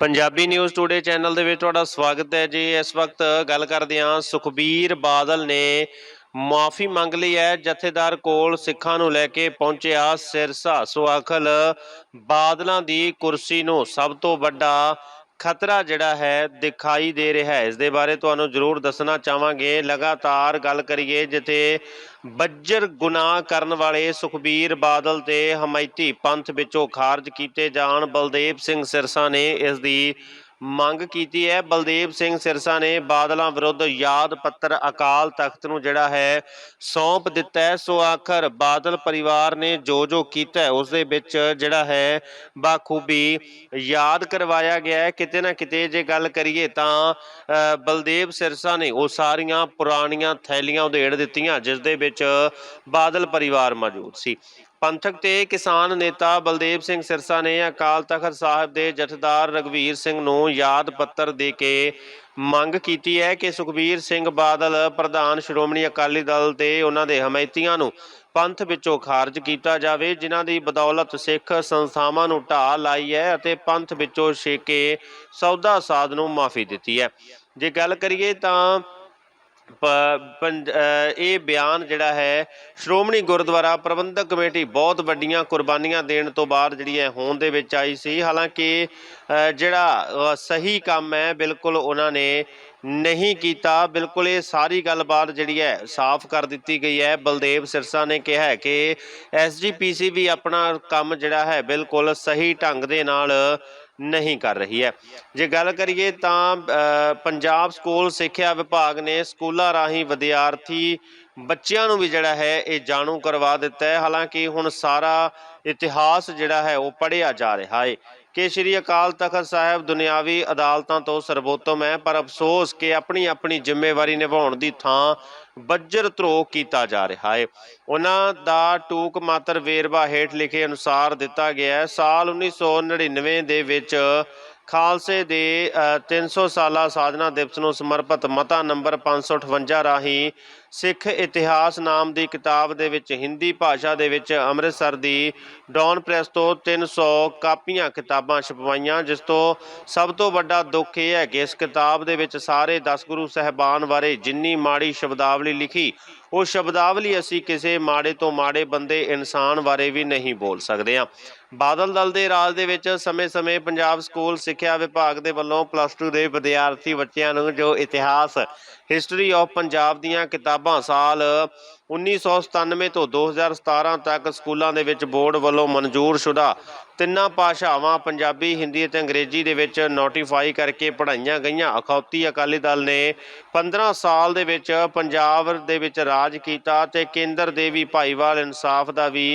Punjabi news today channel ਦੇ ਵਿੱਚ ਤੁਹਾਡਾ ਸਵਾਗਤ ਹੈ ਜੀ। ਇਸ ਵਕਤ ਗੱਲ ਕਰਦੇ ਹਾਂ, ਸੁਖਬੀਰ ਬਾਦਲ ਨੇ ਮਾਫੀ ਮੰਗ ਲਈ ਹੈ। ਜਥੇਦਾਰ ਕੋਲ ਸਿੱਖਾਂ ਨੂੰ ਲੈ ਕੇ ਪਹੁੰਚਿਆ ਸਿਰਸਾ। ਸੋ ਆਖਲ ਬਾਦਲਾਂ ਦੀ ਕੁਰਸੀ ਨੂੰ ਸਭ ਤੋਂ ਵੱਡਾ ਖਤਰਾ ਜਿਹੜਾ ਹੈ ਦਿਖਾਈ ਦੇ ਰਿਹਾ ਹੈ। ਇਸ ਦੇ ਬਾਰੇ ਤੁਹਾਨੂੰ ਜ਼ਰੂਰ ਦੱਸਣਾ ਚਾਹਾਂਗੇ। ਲਗਾਤਾਰ ਗੱਲ ਕਰੀਏ, ਜਿੱਥੇ ਬੱਜਰ ਗੁਨਾਹ ਕਰਨ ਵਾਲੇ ਸੁਖਬੀਰ ਬਾਦਲ ਤੇ ਹਮਾਇਤੀ ਪੰਥ ਵਿੱਚੋਂ ਖਾਰਜ ਕੀਤੇ ਜਾਣ ਬਲਦੇਵ ਸਿੰਘ ਸਿਰਸਾ ਨੇ ਇਸ ਦੀ ਮੰਗ ਕੀਤੀ ਹੈ। ਬਲਦੇਵ ਸਿੰਘ ਸਿਰਸਾ ਨੇ ਬਾਦਲਾਂ ਵਿਰੁੱਧ ਯਾਦ ਪੱਤਰ ਅਕਾਲ ਤਖਤ ਨੂੰ ਜਿਹੜਾ ਹੈ ਸੌਂਪ ਦਿੱਤਾ ਹੈ। ਸੋ ਆਖਰ ਬਾਦਲ ਪਰਿਵਾਰ ਨੇ ਜੋ ਜੋ ਕੀਤਾ ਹੈ, ਉਸ ਦੇ ਵਿੱਚ ਜਿਹੜਾ ਹੈ ਬਾਖੂਬੀ ਯਾਦ ਕਰਵਾਇਆ ਗਿਆ ਹੈ। ਕਿਤੇ ਨਾ ਕਿਤੇ ਜੇ ਗੱਲ ਕਰੀਏ ਤਾਂ ਅ, ਬਲਦੇਵ ਸਿਰਸਾ ਨੇ ਉਹ ਸਾਰੀਆਂ ਪੁਰਾਣੀਆਂ ਥੈਲੀਆਂ ਉਧੇੜ ਦਿੱਤੀਆਂ ਜਿਸ ਦੇ ਵਿੱਚ ਬਾਦਲ ਪਰਿਵਾਰ ਮੌਜੂਦ ਸੀ। ਪੰਥਕ ਤੇ ਕਿਸਾਨ ਨੇਤਾ ਬਲਦੇਵ ਸਿੰਘ ਸਿਰਸਾ ਨੇ ਅਕਾਲ ਤਖਤ ਸਾਹਿਬ ਦੇ ਜਥੇਦਾਰ ਰਗਵੀਰ ਸਿੰਘ ਨੂੰ ਯਾਦ ਪੱਤਰ ਦੇ ਕੇ ਮੰਗ ਕੀਤੀ ਹੈ ਕਿ ਸੁਖਬੀਰ ਸਿੰਘ ਬਾਦਲ, ਪ੍ਰਧਾਨ ਸ਼੍ਰੋਮਣੀ ਅਕਾਲੀ ਦਲ ਤੇ ਉਹਨਾਂ ਦੇ ਹਮਾਇਤੀਆਂ ਨੂੰ ਪੰਥ ਵਿੱਚੋਂ ਖਾਰਜ ਕੀਤਾ ਜਾਵੇ, ਜਿਨ੍ਹਾਂ ਦੀ ਬਦੌਲਤ ਸਿੱਖ ਸੰਸਥਾਵਾਂ ਨੂੰ ਢਾਹ ਲਾਈ ਹੈ ਅਤੇ ਪੰਥ ਵਿੱਚੋਂ ਛੇਕੇ ਸੌਦਾ ਸਾਧ ਨੂੰ ਮਾਫੀ ਦਿੱਤੀ ਹੈ। ਜੇ ਗੱਲ ਕਰੀਏ ਤਾਂ ਇਹ ਬਿਆਨ ਜਿਹੜਾ ਹੈ, ਸ਼੍ਰੋਮਣੀ ਗੁਰਦੁਆਰਾ ਪ੍ਰਬੰਧਕ ਕਮੇਟੀ ਬਹੁਤ ਵੱਡੀਆਂ ਕੁਰਬਾਨੀਆਂ ਦੇਣ ਤੋਂ ਬਾਅਦ ਜਿਹੜੀ ਹੈ ਹੋਂਦ ਦੇ ਵਿੱਚ ਆਈ ਸੀ। ਹਾਲਾਂਕਿ ਜਿਹੜਾ ਸਹੀ ਕੰਮ ਹੈ, ਬਿਲਕੁਲ ਉਹਨਾਂ ਨੇ ਨਹੀਂ ਕੀਤਾ। ਬਿਲਕੁਲ ਇਹ ਸਾਰੀ ਗੱਲਬਾਤ ਜਿਹੜੀ ਹੈ ਸਾਫ਼ ਕਰ ਦਿੱਤੀ ਗਈ ਹੈ। ਬਲਦੇਵ ਸਿਰਸਾ ਨੇ ਕਿਹਾ ਹੈ ਕਿ ਐਸਜੀਪੀਸੀ ਵੀ ਆਪਣਾ ਕੰਮ ਜਿਹੜਾ ਹੈ, ਬਿਲਕੁਲ ਸਹੀ ਢੰਗ ਦੇ ਨਾਲ ਨਹੀਂ ਕਰ ਰਹੀ ਹੈ। ਜੇ ਗੱਲ ਕਰੀਏ ਤਾਂ ਅ, ਪੰਜਾਬ ਸਕੂਲ ਸਿੱਖਿਆ ਵਿਭਾਗ ਨੇ ਸਕੂਲਾਂ ਰਾਹੀਂ ਵਿਦਿਆਰਥੀ ਬੱਚਿਆਂ ਨੂੰ ਵੀ ਜਿਹੜਾ ਹੈ ਇਹ ਜਾਣੂ ਕਰਵਾ ਦਿੱਤਾ ਹੈ। ਹਾਲਾਂਕਿ ਹੁਣ ਸਾਰਾ ਇਤਿਹਾਸ ਜਿਹੜਾ ਹੈ ਉਹ ਪੜ੍ਹਿਆ ਜਾ ਰਿਹਾ ਹੈ। ਕਿ ਸ੍ਰੀ ਅਕਾਲ ਤਖਤ ਸਾਹਿਬ ਦੁਨਿਆਵੀ ਅਦਾਲਤਾਂ ਤੋਂ ਸਰਬੋਤਮ ਹੈ, ਪਰ ਅਫਸੋਸ ਕਿ ਆਪਣੀ ਆਪਣੀ ਜ਼ਿੰਮੇਵਾਰੀ ਨਿਭਾਉਣ ਦੀ ਥਾਂ ਬੱਜਰ ਧਰੋ ਕੀਤਾ ਜਾ ਰਿਹਾ ਹੈ। ਉਹਨਾਂ ਦਾ ਟੂਕ ਮਾਤਰ ਵੇਰਵਾ ਹੇਠ ਲਿਖੇ ਅਨੁਸਾਰ ਦਿੱਤਾ ਗਿਆ ਹੈ, ਸਾਲ 1999 ਦੇ ਵਿੱਚ ਖਾਲਸੇ ਦੇ ਅ, 300 ਸਾਲਾ ਸਾਧਨਾ ਦਿਵਸ ਨੂੰ ਸਮਰਪਿਤ ਮਤਾ ਨੰਬਰ 558 ਰਾਹੀਂ ਸਿੱਖ ਇਤਿਹਾਸ ਨਾਮ ਦੀ ਕਿਤਾਬ ਦੇ ਵਿੱਚ ਹਿੰਦੀ ਭਾਸ਼ਾ ਦੇ ਵਿੱਚ ਅੰਮ੍ਰਿਤਸਰ ਦੀ ਡੌਨ ਪ੍ਰੈਸ ਤੋਂ 300 ਕਾਪੀਆਂ ਕਿਤਾਬਾਂ ਛਪਵਾਈਆਂ ਜਿਸ ਤੋਂ ਸਭ ਤੋਂ ਵੱਡਾ ਦੁੱਖ ਇਹ ਹੈ ਕਿ ਇਸ ਕਿਤਾਬ ਦੇ ਵਿੱਚ ਸਾਰੇ 10 ਗੁਰੂ ਸਹਿਬਾਨ ਬਾਰੇ ਜਿੰਨੀ ਮਾੜੀ ਸ਼ਬਦਾਵਲੀ ਲਿਖੀ ਉਹ ਸ਼ਬਦਾਵਲੀ ਅਸੀਂ ਕਿਸੇ ਮਾੜੇ ਤੋਂ ਮਾੜੇ ਬੰਦੇ ਇਨਸਾਨ ਬਾਰੇ ਵੀ ਨਹੀਂ ਬੋਲ ਸਕਦੇ ਹਾਂ। ਬਾਦਲ ਦਲ ਦੇ ਰਾਜ ਦੇ ਵਿੱਚ ਸਮੇਂ-ਸਮੇਂ ਪੰਜਾਬ ਸਕੂਲ ਸਿੱਖਿਆ ਵਿਭਾਗ ਦੇ ਵੱਲੋਂ ਪਲੱਸ 2 ਦੇ ਵਿਦਿਆਰਥੀ ਬੱਚਿਆਂ ਨੂੰ ਜੋ ਇਤਿਹਾਸ ਹਿਸਟਰੀ ਆਫ ਪੰਜਾਬ ਦੀਆਂ ਕਿਤਾਬਾਂ ਸਾਲ 1997 ਤੋਂ 2017 ਤੱਕ ਸਕੂਲਾਂ ਦੇ ਵਿੱਚ ਬੋਰਡ ਵੱਲੋਂ ਮਨਜ਼ੂਰਸ਼ੁਦਾ ਤਿੰਨਾਂ ਭਾਸ਼ਾਵਾਂ, ਪੰਜਾਬੀ, ਹਿੰਦੀ ਅਤੇ ਅੰਗਰੇਜ਼ੀ ਦੇ ਵਿੱਚ ਨੋਟੀਫਾਈ ਕਰਕੇ ਪੜ੍ਹਾਈਆਂ ਗਈਆਂ। ਅਖੌਤੀ ਅਕਾਲੀ ਦਲ ਨੇ 15 ਸਾਲ ਦੇ ਵਿੱਚ ਪੰਜਾਬ ਦੇ ਵਿੱਚ ਰਾਜ ਕੀਤਾ ਤੇ ਕੇਂਦਰ ਦੇ ਵੀ ਭਾਈਵਾਲ ਇਨਸਾਫ ਦਾ ਵੀ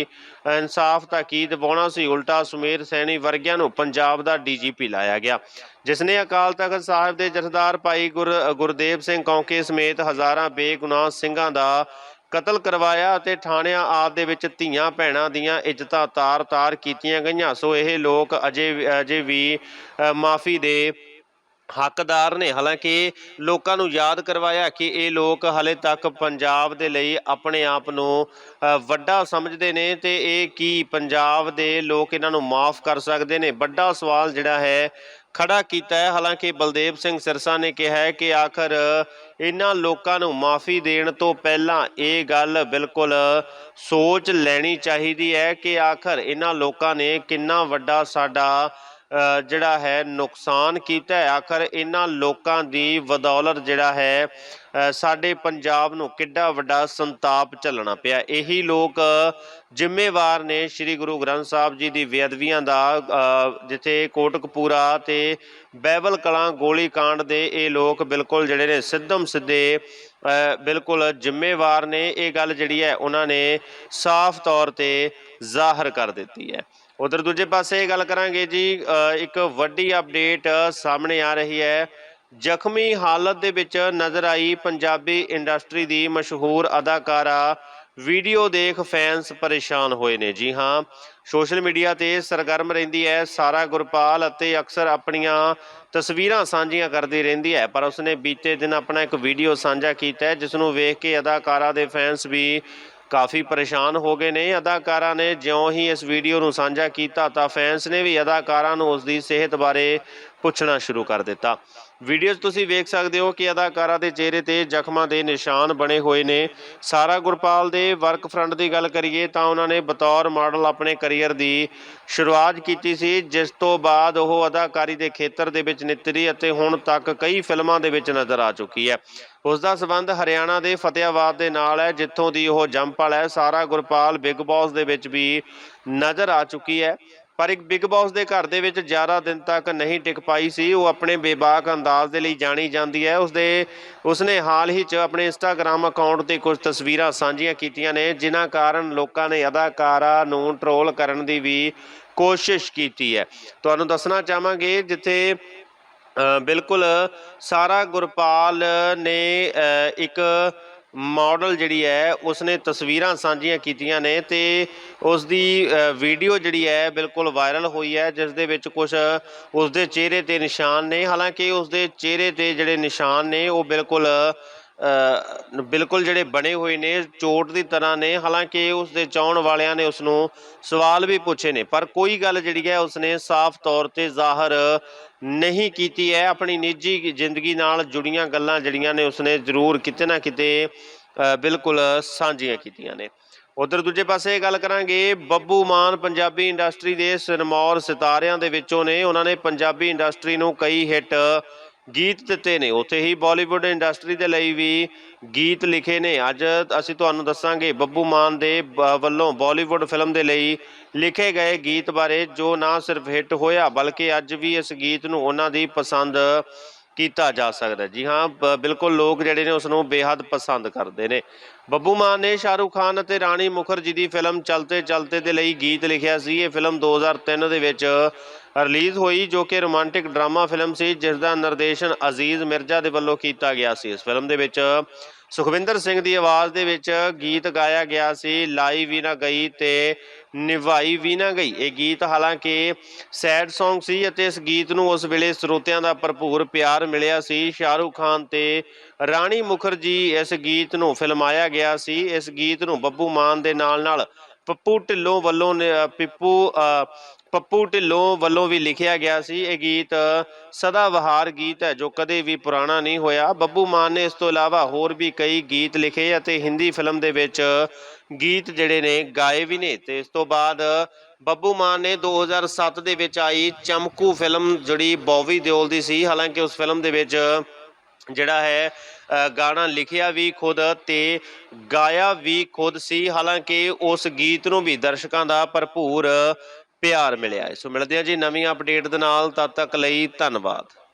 ਇਨਸਾਫ ਤਾਂ ਕੀ ਦਬਾਉਣਾ ਸੀ, ਉਲਟਾ ਸੁਮੇਰ ਸੈਣੀ ਵਰਗਿਆਂ ਨੂੰ ਪੰਜਾਬ ਦਾ ਡੀਜੀਪੀ ਲਾਇਆ ਗਿਆ। ਜਿਸ ਨੇ ਅਕਾਲ ਤਖਤ ਸਾਹਿਬ ਦੇ ਜਥੇਦਾਰ ਭਾਈ ਗੁਰ, ਗੁਰਦੇਵ ਸਿੰਘ ਕੌਂਕੇ ਸਮੇਤ ਹਜ਼ਾਰਾਂ ਬੇਗੁਨਾਹ ਸਿੰਘਾਂ ਦਾ ਕਤਲ ਕਰਵਾਇਆ ਅਤੇ ਥਾਣਿਆਂ ਆਦ ਦੇ ਵਿੱਚ ਧੀਆਂ ਭੈਣਾਂ ਦੀਆਂ ਇੱਜ਼ਤਾਂ ਤਾਰ-ਤਾਰ ਕੀਤੀਆਂ ਗਈਆਂ। ਸੋ ਇਹ ਲੋਕ ਅਜੇ ਅਜੇ ਵੀ ਮਾਫੀ ਦੇ ਹੱਕਦਾਰ ਨੇ। ਹਾਲਾਂਕਿ ਲੋਕਾਂ ਨੂੰ ਯਾਦ ਕਰਵਾਇਆ ਕਿ ਇਹ ਲੋਕ ਹਲੇ ਤੱਕ ਪੰਜਾਬ ਦੇ ਲਈ ਆਪਣੇ ਆਪ ਨੂੰ ਵੱਡਾ ਸਮਝਦੇ ਨੇ ਤੇ ਇਹ ਕੀ ਪੰਜਾਬ ਦੇ ਲੋਕ ਇਹਨਾਂ ਨੂੰ ਮਾਫ ਕਰ ਸਕਦੇ ਨੇ? ਵੱਡਾ ਸਵਾਲ ਜਿਹੜਾ ਹੈ ਖੜਾ ਕੀਤਾ ਹੈ। ਹਾਲਾਂਕਿ ਬਲਦੇਵ ਸਿੰਘ ਸਿਰਸਾ ਨੇ ਕਿਹਾ ਹੈ ਕਿ ਆਖਰ ਇਹਨਾਂ ਲੋਕਾਂ ਨੂੰ ਮਾਫੀ ਦੇਣ ਤੋਂ ਪਹਿਲਾਂ ਇਹ ਗੱਲ ਬਿਲਕੁਲ ਸੋਚ ਲੈਣੀ ਚਾਹੀਦੀ ਹੈ ਕਿ ਆਖਰ ਇਹਨਾਂ ਲੋਕਾਂ ਨੇ ਕਿੰਨਾ ਵੱਡਾ ਸਾਡਾ ਜਿਹੜਾ ਹੈ ਨੁਕਸਾਨ ਕੀਤਾ ਹੈ। ਆਖਰ ਇਹਨਾਂ ਲੋਕਾਂ ਦੀ ਬਦੌਲਤ ਜਿਹੜਾ ਹੈ ਸਾਡੇ ਪੰਜਾਬ ਨੂੰ ਕਿੱਡਾ ਵੱਡਾ ਸੰਤਾਪ ਝੱਲਣਾ ਪਿਆ। ਇਹੀ ਲੋਕ ਜ਼ਿੰਮੇਵਾਰ ਨੇ ਸ੍ਰੀ ਗੁਰੂ ਗ੍ਰੰਥ ਸਾਹਿਬ ਜੀ ਦੀ ਬੇਅਦਬੀਆਂ ਦਾ ਜਿੱਥੇ ਕੋਟਕਪੂਰਾ ਤੇ ਬੈਬਲ ਕਲਾਂ ਗੋਲੀ ਦੇ ਇਹ ਲੋਕ ਬਿਲਕੁਲ ਜਿਹੜੇ ਨੇ ਸਿੱਧਮ ਸਿੱਧੇ ਅ, ਬਿਲਕੁਲ ਜ਼ਿੰਮੇਵਾਰ ਨੇ। ਇਹ ਗੱਲ ਜਿਹੜੀ ਹੈ ਉਹਨਾਂ ਨੇ ਸਾਫ਼ ਤੌਰ ਤੇ ਜ਼ਾਹਰ ਕਰ ਦਿੱਤੀ ਹੈ। ਉਧਰ ਦੂਜੇ ਪਾਸੇ ਗੱਲ ਕਰਾਂਗੇ ਜੀ ਇੱਕ ਵੱਡੀ ਅਪਡੇਟ ਸਾਹਮਣੇ ਆ ਰਹੀ ਹੈ। ਜ਼ਖਮੀ ਹਾਲਤ ਦੇ ਵਿੱਚ ਨਜ਼ਰ ਆਈ ਪੰਜਾਬੀ ਇੰਡਸਟਰੀ ਦੀ ਮਸ਼ਹੂਰ ਅਦਾਕਾਰਾ ਵੀਡੀਓ ਦੇਖ ਫੈਨਸ ਪਰੇਸ਼ਾਨ ਹੋਏ ਨੇ। ਜੀ ਹਾਂ ਸੋਸ਼ਲ ਮੀਡੀਆ ਤੇ ਸਰਗਰਮ ਰਹਿੰਦੀ ਹੈ ਸਾਰਾ ਗੁਰਪਾਲ ਅਤੇ ਅਕਸਰ ਆਪਣੀਆਂ ਤਸਵੀਰਾਂ ਸਾਂਝੀਆਂ ਕਰਦੀ ਰਹਿੰਦੀ ਹੈ। ਪਰ ਉਸਨੇ ਬੀਤੇ ਦਿਨ ਆਪਣਾ ਇੱਕ ਵੀਡੀਓ ਸਾਂਝਾ ਕੀਤਾ ਜਿਸ ਨੂੰ ਵੇਖ ਕੇ ਅਦਾਕਾਰਾ ਦੇ ਫੈਨਸ ਵੀ ਕਾਫੀ ਪਰੇਸ਼ਾਨ ਹੋ ਗਏ ਨੇ। ਅਦਾਕਾਰਾ ਨੇ ਜਿਉਂ ਹੀ ਇਸ ਵੀਡੀਓ ਨੂੰ ਸਾਂਝਾ ਕੀਤਾ ਤਾਂ ਫੈਨਸ ਨੇ ਵੀ ਅਦਾਕਾਰਾ ਨੂੰ ਉਸ ਦੀ ਸਿਹਤ ਬਾਰੇ ਪੁੱਛਣਾ ਸ਼ੁਰੂ ਕਰ ਦਿੱਤਾ। ਵੀਡੀਓ 'ਚ ਤੁਸੀਂ ਵੇਖ ਸਕਦੇ ਹੋ ਕਿ ਅਦਾਕਾਰਾ ਦੇ ਚਿਹਰੇ ਤੇ ਜ਼ਖਮਾਂ ਦੇ ਨਿਸ਼ਾਨ ਬਣੇ ਹੋਏ ਨੇ। ਸਾਰਾ ਗੁਰਪਾਲ ਦੇ ਵਰਕ ਫਰੰਟ ਦੀ ਗੱਲ ਕਰੀਏ ਤਾਂ ਉਹਨਾਂ ਨੇ ਬਤੌਰ ਮਾਡਲ ਆਪਣੇ ਕੈਰੀਅਰ ਦੀ ਸ਼ੁਰੂਆਤ ਕੀਤੀ ਸੀ, ਜਿਸ ਤੋਂ ਬਾਅਦ ਉਹ ਅਦਾਕਾਰੀ ਦੇ ਖੇਤਰ ਦੇ ਵਿੱਚ ਨਿਤਰੀ ਅਤੇ ਹੁਣ ਤੱਕ ਕਈ ਫਿਲਮਾਂ ਦੇ ਵਿੱਚ ਨਜ਼ਰ ਆ ਚੁੱਕੀ ਹੈ। ਉਸ ਦਾ ਸਬੰਧ ਹਰਿਆਣਾ ਦੇ ਫਤਿਆਬਾਦ ਦੇ ਨਾਲ ਹੈ, ਜਿੱਥੋਂ ਦੀ ਉਹ ਜੰਪਲ ਹੈ। ਸਾਰਾ ਗੁਰਪਾਲ ਬਿਗ ਬਾਸ ਦੇ ਵਿੱਚ ਵੀ ਨਜ਼ਰ ਆ ਚੁੱਕੀ ਹੈ। ਪਰ ਇੱਕ ਬਿਗ ਬਾਸ ਦੇ ਘਰ ਦੇ ਵਿੱਚ ਜ਼ਿਆਦਾ ਦਿਨ ਤੱਕ ਨਹੀਂ ਟਿਕ ਪਾਈ ਸੀ। ਉਹ ਆਪਣੇ ਬੇਬਾਕ ਅੰਦਾਜ਼ ਦੇ ਲਈ ਜਾਣੀ ਜਾਂਦੀ ਹੈ। ਉਸਦੇ, ਉਸਨੇ ਹਾਲ ਹੀ 'ਚ ਆਪਣੇ ਇੰਸਟਾਗ੍ਰam ਅਕਾਊਂਟ ਤੇ ਕੁਝ ਤਸਵੀਰਾਂ ਸਾਂਝੀਆਂ ਕੀਤੀਆਂ ਨੇ, ਜਿਨ੍ਹਾਂ ਕਾਰਨ ਲੋਕਾਂ ਨੇ ਅਦਾਕਾਰਾ ਨੂੰ ਟਰੋਲ ਕਰਨ ਦੀ ਵੀ ਕੋਸ਼ਿਸ਼ ਕੀਤੀ ਹੈ। ਤੁਹਾਨੂੰ ਦੱਸਣਾ ਚਾਹਾਂਗੇ, ਜਿੱਥੇ ਬਿਲਕੁਲ ਸਾਰਾ ਗੁਰਪਾਲ ਨੇ ਇੱਕ ਮਾਡਲ ਜਿਹੜੀ ਹੈ, ਉਸਨੇ ਤਸਵੀਰਾਂ ਸਾਂਝੀਆਂ ਕੀਤੀਆਂ ਨੇ ਤੇ ਉਸ ਦੀ ਵੀਡੀਓ ਜਿਹੜੀ ਹੈ, ਬਿਲਕੁਲ ਵਾਇਰਲ ਹੋਈ ਹੈ, ਜਿਸ ਦੇ ਵਿੱਚ ਕੁਝ ਉਸ ਦੇ ਚਿਹਰੇ ਤੇ ਨਿਸ਼ਾਨ ਨੇ। ਹਾਲਾਂਕਿ ਉਸ ਦੇ ਚਿਹਰੇ ਤੇ ਜਿਹੜੇ ਨਿਸ਼ਾਨ ਨੇ, ਉਹ ਬਿਲਕੁਲ ਬਿਲਕੁਲ ਜਿਹੜੇ ਬਣੇ ਹੋਏ ਨੇ, ਚੋਟ ਦੀ ਤਰ੍ਹਾਂ ਨੇ, ਹਾਲਾਂਕਿ ਉਸ ਦੇ ਚਾਹਣ ਵਾਲਿਆਂ ਨੇ ਉਸ ਨੂੰ ਸਵਾਲ ਵੀ ਪੁੱਛੇ ਨੇ, ਪਰ ਕੋਈ ਗੱਲ ਜਿਹੜੀ ਹੈ ਉਸਨੇ ਸਾਫ਼ ਤੌਰ ਤੇ ਜ਼ਾਹਰ ਨਹੀਂ ਕੀਤੀ ਹੈ। ਆਪਣੀ ਨਿੱਜੀ ਜ਼ਿੰਦਗੀ ਨਾਲ ਜੁੜੀਆਂ ਗੱਲਾਂ ਜਿਹੜੀਆਂ ਨੇ ਉਸਨੇ ਜ਼ਰੂਰ ਕਿਤੇ ਨਾ ਕਿਤੇ ਬਿਲਕੁਲ ਸਾਂਝੀਆਂ ਕੀਤੀਆਂ ਨੇ। ਉਧਰ ਦੂਜੇ ਪਾਸੇ ਗੱਲ ਕਰਾਂਗੇ, ਬੱਬੂ ਮਾਨ ਪੰਜਾਬੀ ਇੰਡਸਟਰੀ ਦੇ ਸਿਰਮੌਰ ਸਿਤਾਰਿਆਂ ਦੇ ਵਿੱਚੋਂ ਨੇ। ਉਹਨਾਂ ਨੇ ਪੰਜਾਬੀ ਇੰਡਸਟਰੀ ਨੂੰ ਕਈ ਹਿੱਟ ਗੀਤ ਦਿੱਤੇ ਨੇ। ਉੱਥੇ ਹੀ ਬਾਲੀਵੁੱਡ ਇੰਡਸਟਰੀ ਦੇ ਲਈ ਵੀ ਗੀਤ ਲਿਖੇ ਨੇ। ਅੱਜ ਅਸੀਂ ਤੁਹਾਨੂੰ ਦੱਸਾਂਗੇ ਬੱਬੂ ਮਾਨ ਦੇ ਬ- ਵੱਲੋਂ ਬਾਲੀਵੁੱਡ ਫਿਲਮ ਦੇ ਲਈ ਲਿਖੇ ਗਏ ਗੀਤ ਬਾਰੇ, ਜੋ ਨਾ ਸਿਰਫ ਹਿੱਟ ਹੋਇਆ, ਬਲਕਿ ਅੱਜ ਵੀ ਇਸ ਗੀਤ ਨੂੰ ਉਹਨਾਂ ਦੀ ਪਸੰਦ ਕੀਤਾ ਜਾ ਸਕਦਾ ਜੀ ਹਾਂ, ਬ- ਬਿਲਕੁਲ ਲੋਕ ਜਿਹੜੇ ਨੇ ਉਸ ਨੂੰ ਬੇਹੱਦ ਪਸੰਦ ਕਰਦੇ ਨੇ। ਬੱਬੂ ਮਾਨ ਨੇ ਸ਼ਾਹਰੁਖ ਖਾਨ ਅਤੇ ਰਾਣੀ ਮੁਖਰਜੀ ਦੀ ਫਿਲਮ ਚਲਤੇ ਚਲਤੇ ਦੇ ਲਈ ਗੀਤ ਲਿਖਿਆ ਸੀ। ਇਹ ਫਿਲਮ 2003 ਦੇ ਵਿੱਚ ਰਿਲੀਜ਼ ਹੋਈ, ਜੋ ਕਿ ਰੋਮਾਂਟਿਕ ਡਰਾਮਾ ਫਿਲਮ ਸੀ ਜਿਸ ਦਾ ਨਿਰਦੇਸ਼ਨ ਅਜ਼ੀਜ਼ ਮਿਰਜ਼ਾ ਦੇ ਵੱਲੋਂ ਕੀਤਾ ਗਿਆ ਸੀ। ਇਸ ਫਿਲਮ ਦੇ ਵਿੱਚ ਸੁਖਵਿੰਦਰ ਸਿੰਘ ਦੀ ਆਵਾਜ਼ ਦੇ ਵਿੱਚ ਗੀਤ ਗਾਇਆ ਗਿਆ ਸੀ ਲਾਈ ਵੀ ਨਾ ਗਈ ਤੇ ਨਿਭਾਈ ਵੀ ਨਾ ਗਈ। ਇਹ ਗੀਤ ਹਾਲਾਂਕਿ ਸੈਡ Song ਸੀ ਅਤੇ ਇਸ ਗੀਤ ਨੂੰ ਉਸ ਵੇਲੇ ਸਰੋਤਿਆਂ ਦਾ ਭਰਪੂਰ ਪਿਆਰ ਮਿਲਿਆ ਸੀ। ਸ਼ਾਹਰੁਖ ਖਾਨ ਤੇ ਰਾਣੀ ਮੁਖਰਜੀ ਇਸ ਗੀਤ ਨੂੰ ਫਿਲਮਾਇਆ ਗਿਆ ਸੀ। ਇਸ ਗੀਤ ਨੂੰ ਬੱਬੂ ਮਾਨ ਦੇ ਨਾਲ ਨਾਲ ਪੱਪੂ ਢਿੱਲੋਂ ਵੱਲੋਂ ਪਿੱਪੂ ਅ, ਪੱਪੂ ਢਿੱਲੋਂ ਵੱਲੋਂ ਵੀ ਲਿਖਿਆ ਗਿਆ ਸੀ ਇਹ ਗੀਤ ਸਦਾ ਵਹਾਰ ਗੀਤ ਹੈ ਜੋ ਕਦੇ ਵੀ ਪੁਰਾਣਾ ਨਹੀਂ ਹੋਇਆ। ਬੱਬੂ ਮਾਨ ਨੇ ਇਸ ਤੋਂ ਇਲਾਵਾ ਹੋਰ ਵੀ ਕਈ ਗੀਤ ਲਿਖੇ ਅਤੇ ਹਿੰਦੀ ਫਿਲਮ ਦੇ ਵਿੱਚ ਗੀਤ ਜਿਹੜੇ ਨੇ ਗਾਏ ਵੀ ਨੇ। ਤੇ ਇਸ ਤੋਂ ਬਾਅਦ ਬੱਬੂ ਮਾਨ ਨੇ 2007 ਦੇ ਵਿੱਚ ਆਈ ਚਮਕੂ ਫਿਲਮ ਜਿਹੜੀ ਬੌਬੀ ਦਿਓਲ ਦੀ ਸੀ। ਹਾਲਾਂਕਿ ਉਸ ਫਿਲਮ ਦੇ ਵਿੱਚ ਜਿਹੜਾ ਹੈ ਅ, ਗਾਣਾ ਲਿਖਿਆ ਵੀ ਖੁਦ ਤੇ ਗਾਇਆ ਵੀ ਖੁਦ ਸੀ। ਹਾਲਾਂਕਿ ਉਸ ਗੀਤ ਨੂੰ ਵੀ ਦਰਸ਼ਕਾਂ ਦਾ ਭਰਪੂਰ ਪਿਆਰ ਮਿਲਿਆ ਹੈ। ਸੋ ਮਿਲਦੇ ਹਾਂ ਜੀ ਨਵੀਂ ਅਪਡੇਟ ਦੇ ਨਾਲ, ਤਦ ਤੱਕ ਲਈ ਧੰਨਵਾਦ।